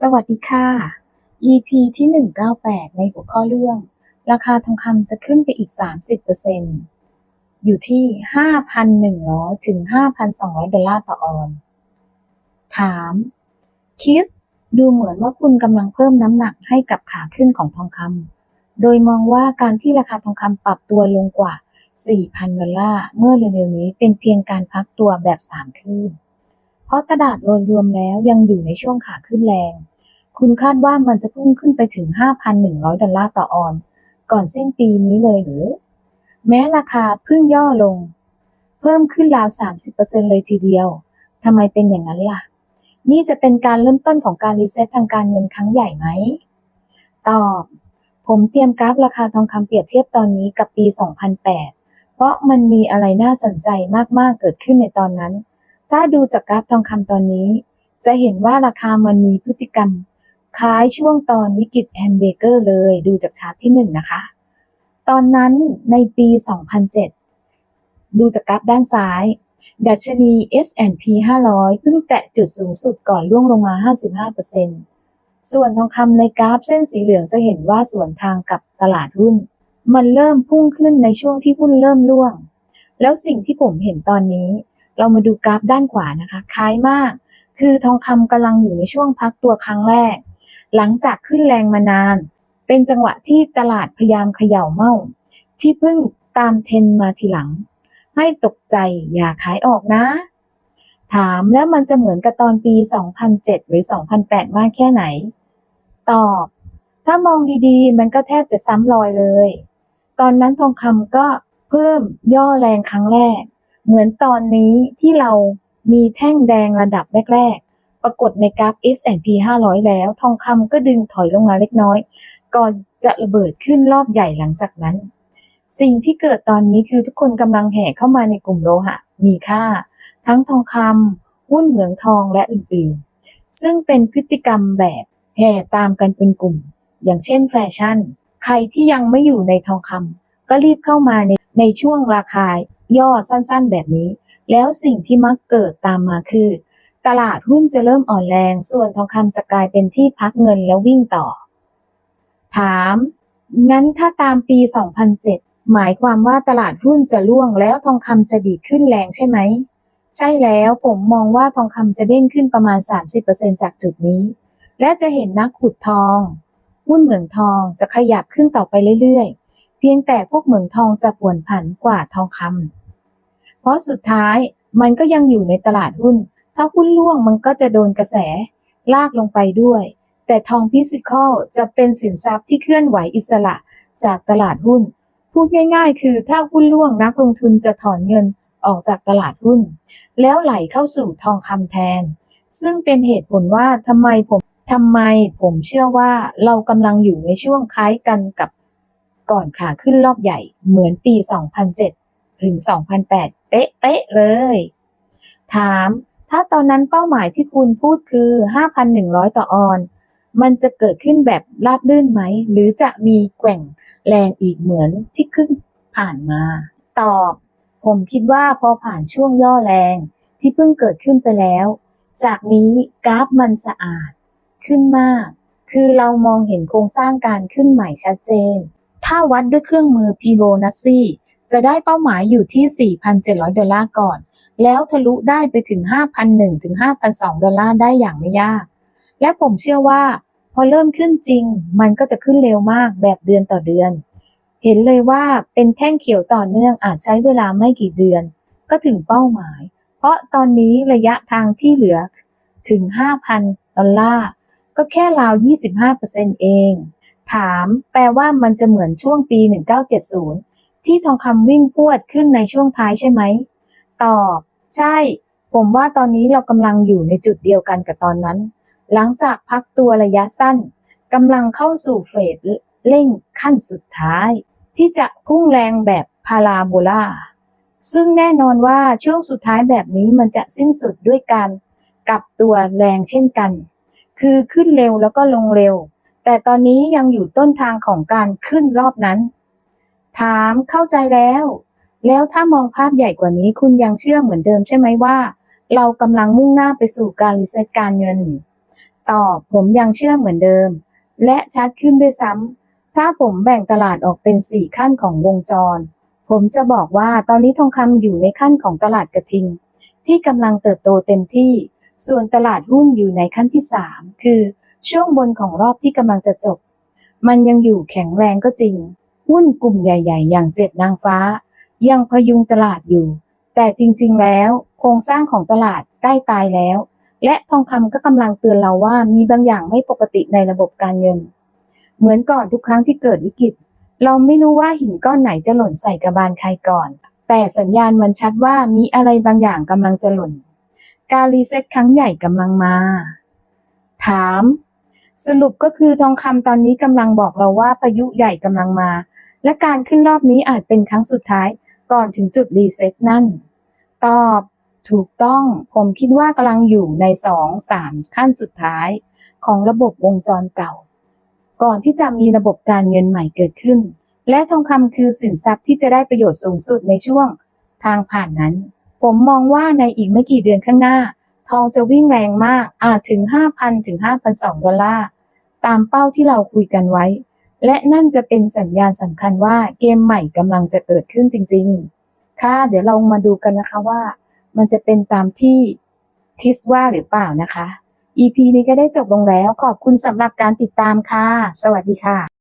สวัสดีค่ะ EP ที่ 198 ในหัวข้อเรื่อง ราคาทองคำจะขึ้นไปอีก 30%อยู่ที่ 5,100 ถึง 5,200 ดอลลาร์ต่อออน ถาม คิส ดูเหมือนว่าคุณกำลังเพิ่มน้ำหนักให้กับขาขึ้นของทองคำ โดยมองว่าการที่ราคาทองคำปรับตัวลงกว่า 4,000 ดอลลาร์เมื่อเร็วๆนี้เป็นเพียงการพักตัวแบบ3คืน เพราะตลาดโดยรวมแล้วยังอยู่ในช่วงขาขึ้นแรง คุณคาดว่ามันจะพุ่งขึ้นไปถึง 5,100 ดอลลาร์ต่อออน ก่อนสิ้นปีนี้เลยหรือ แม้ราคาเพิ่งย่อลง เพิ่มขึ้นราว 30%เลยทีเดียวทำไมเป็นอย่างนั้นล่ะ นี่จะเป็นการเริ่มต้นของการรีเซ็ตทางการเงินครั้งใหญ่ไหม ตอบ ผมเตรียมกราฟราคาทองคำเปรียบเทียบตอนนี้กับปี 2008 เพราะมันมีอะไรน่าสนใจมากๆเกิดขึ้นในตอนนั้น ถ้าดูจากกราฟทองคำตอนนี้ จะเห็นว่าราคามันมีพฤติกรรม คล้ายช่วงตอนวิกฤตแฮมเบเกอร์เลยดูจากชาร์ตที่หนึ่งนะคะ ตอนนั้นในปี 2007 ดูจากกราฟด้านซ้าย ดัชนี S&P 500 เพิ่งแตะจุดสูงสุดก่อนล่วงลงมา 55%ส่วนทองคำในกราฟเส้นสีเหลืองจะเห็นว่าส่วนทางกับตลาดหุ้น มันเริ่มพุ่งขึ้นในช่วงที่หุ้นเริ่มร่วง แล้วสิ่งที่ผมเห็นตอนนี้ เรามาดูกราฟด้านขวานะคะคล้ายมาก คือทองคำกำลังอยู่ในช่วงพักตัวครั้งแรก หลังจากขึ้นแรงมานาน เป็นจังหวะที่ตลาดพยายามเขย่าเมาที่เพิ่งตามเทนมาทีหลัง ให้ตกใจอย่าขายออกนะ ถามแล้วมันจะเหมือนกับตอนปี 2007 หรือ 2008 มากแค่ไหน ตอบ ถ้ามองดีๆ มันก็แทบจะซ้ำรอยเลย ตอนนั้นทองคำก็เพิ่มย่อแรงครั้งแรก เหมือนตอนนี้ที่เรามีแท่งแดงระดับแรก ๆ ปรากฏในกราฟ S&P 500 แล้ว ทองคำก็ดึงถอยลงมาเล็กน้อย ก่อนจะระเบิดขึ้นรอบใหญ่หลังจากนั้น สิ่งที่เกิดตอนนี้คือทุกคนกำลังแห่เข้ามาในกลุ่มโลหะ มีค่า ทั้งทองคำหุ้นเหมืองทองและอื่นๆ ซึ่งเป็นพฤติกรรมแบบแห่ตามกันเป็นกลุ่ม อย่างเช่นแฟชั่น ใครที่ยังไม่อยู่ในทองคำก็รีบเข้ามาในในช่วงราคา ย่อสั้นๆ แบบนี้ แล้วสิ่งที่มักเกิดตามมาคือ ตลาดหุ้นจะเริ่มอ่อนแรง ส่วนทองคำจะกลายเป็นที่พักเงินแล้ววิ่งต่อ ถาม งั้นถ้าตามปี 2007 หมายความว่าตลาดหุ้นจะร่วงแล้วทองคำจะดีขึ้นแรงใช่ไหม ใช่แล้วผมมองว่าทองคำจะเด้งขึ้นประมาณ 30%จากจุดนี้ และจะเห็นนักขุดทองหุ้นเหมืองทองจะขยับขึ้นต่อไปเรื่อยๆ เพียงแต่พวกเหมืองทองจะป่วนผันกว่าทองคำ ราะสุดท้ายมันก็ยังอยู่ในตลาดหุ้น ถ้าหุ้นล่วงมันก็จะโดนกระแส ลากลงไปด้วย แต่ทองฟิสิกอลจะเป็นสินทรัพย์ที่เคลื่อนไหวอิสระจากตลาดหุ้น พูดง่ายๆ คือถ้าหุ้นล่วงนักลงทุนจะถอนเงินออกจากตลาดหุ้น แล้วไหลเข้าสู่ทองคำแทน ซึ่งเป็นเหตุผลว่าทำไมผมทำไมผมเชื่อว่าเรากำลังอยู่ในช่วงคล้ายกันกับก่อนขาขึ้นรอบใหญ่เหมือนปี 2007 ถึง 2008 เป๊ะๆเลย ถาม ถ้าตอนนั้นเป้าหมายที่คุณพูดคือ 5,100 ต่อออน มันจะเกิดขึ้นแบบราบรื่นไหม หรือจะมีแกว่งแรงอีกเหมือนที่ขึ้นผ่านมา ตอบ ผมคิดว่าพอผ่านช่วงย่อแรงที่เพิ่งเกิดขึ้นไปแล้ว จากนี้กราฟมันสะอาดขึ้นมาก คือเรามองเห็นโครงสร้างการขึ้นใหม่ชัดเจน ถ้าวัดด้วยเครื่องมือพีโบนัสซี่ จะได้เป้าหมายอยู่ที่ 4,700 ดอลลาร์ก่อน แล้วทะลุได้ไปถึง 5,001ถึง5,002 ดอลลาร์ได้อย่างไม่ยาก และผมเชื่อว่า พอเริ่มขึ้นจริง มันก็จะขึ้นเร็วมากแบบเดือนต่อเดือน เห็นเลยว่าเป็นแท่งเขียวต่อเนื่องอาจใช้เวลาไม่กี่เดือน ก็ถึงเป้าหมาย เพราะตอนนี้ระยะทางที่เหลือถึง 5,000 ดอลลาร์ ก็แค่ราว 25%เอง ถามแปลว่ามันจะเหมือนช่วงปี 1970 ที่ทองคำวิ่งพวดขึ้นในช่วงท้ายใช่ไหม ตอบ ใช่ ผมว่าตอนนี้เรากำลังอยู่ในจุดเดียวกันกับตอนนั้น หลังจากพักตัวระยะสั้นกำลังเข้าสู่เฟสเร่งขั้นสุดท้าย ที่จะพุ่งแรงแบบพาราโบลาซึ่งแน่นอนว่าช่วงสุดท้ายแบบนี้มันจะสิ้นสุดด้วยการกลับตัวแรงเช่นกัน คือขึ้นเร็วแล้วก็ลงเร็ว แต่ตอนนี้ยังอยู่ต้นทางของการขึ้นรอบนั้น ถามเข้าใจแล้ว แล้วถ้ามองภาพใหญ่กว่านี้คุณยังเชื่อเหมือนเดิมใช่ไหมว่า เรากำลังมุ่งหน้าไปสู่การรีเซ็ตการเงิน ตอบผมยังเชื่อเหมือนเดิม และชัดขึ้นด้วยซ้ำถ้าผมแบ่งตลาดออกเป็น4ขั้นของวงจร ผมจะบอกว่าตอนนี้ทองคำอยู่ในขั้นของตลาดกระทิง ที่กำลังเติบโตเต็มที่ ส่วนตลาดหุ้นอยู่ในขั้นที่3คือช่วงบนของรอบที่กำลังจะจบ มันยังอยู่แข็งแรงก็จริง หุ้นกลุ่มใหญ่ ๆ อย่างเจ็ดนางฟ้า ยังพยุงตลาดอยู่ แต่จริงๆ แล้วโครงสร้างของตลาดใกล้ตายแล้ว และทองคำก็กำลังเตือนเราว่ามีบางอย่างไม่ปกติในระบบการเงิน เหมือนก่อนทุกครั้งที่เกิดวิกฤต เราไม่รู้ว่าหินก้อนไหนจะหล่นใส่กระบาลใครก่อน แต่สัญญาณมันชัดว่ามีอะไรบางอย่างกำลังจะหล่น การรีเซ็ตครั้งใหญ่กำลังมา ถามสรุปก็คือทองคำตอนนี้กำลังบอกเราว่าพายุใหญ่กำลังมา และการขึ้นรอบนี้อาจเป็นครั้งสุดท้ายก่อนถึงจุดรีเซ็ตนั่น ตอบถูกต้องผมคิดว่ากำลังอยู่ในสองสามขั้นสุดท้ายของระบบวงจรเก่า ก่อนที่จะมีระบบการเงินใหม่เกิดขึ้น และทองคำคือสินทรัพย์ที่จะได้ประโยชน์สูงสุดในช่วงทางผ่านนั้น ผมมองว่าในอีกไม่กี่เดือนข้างหน้า ทองจะวิ่งแรงมากอาจถึง 5,000 ถึง 5,200 ดอลลาร์ ตามเป้าที่เราคุยกันไว้ และนั่นจะเป็นสัญญาณสำคัญว่าเกมใหม่กำลังจะเกิดขึ้นจริง ๆ ค่ะ เดี๋ยวเรามาดูกันนะคะว่า มันจะเป็นตามที่คิดว่าหรือเปล่านะคะ EP นี้ก็ได้จบลงแล้ว ขอบคุณสำหรับการติดตามค่ะ สวัสดีค่ะ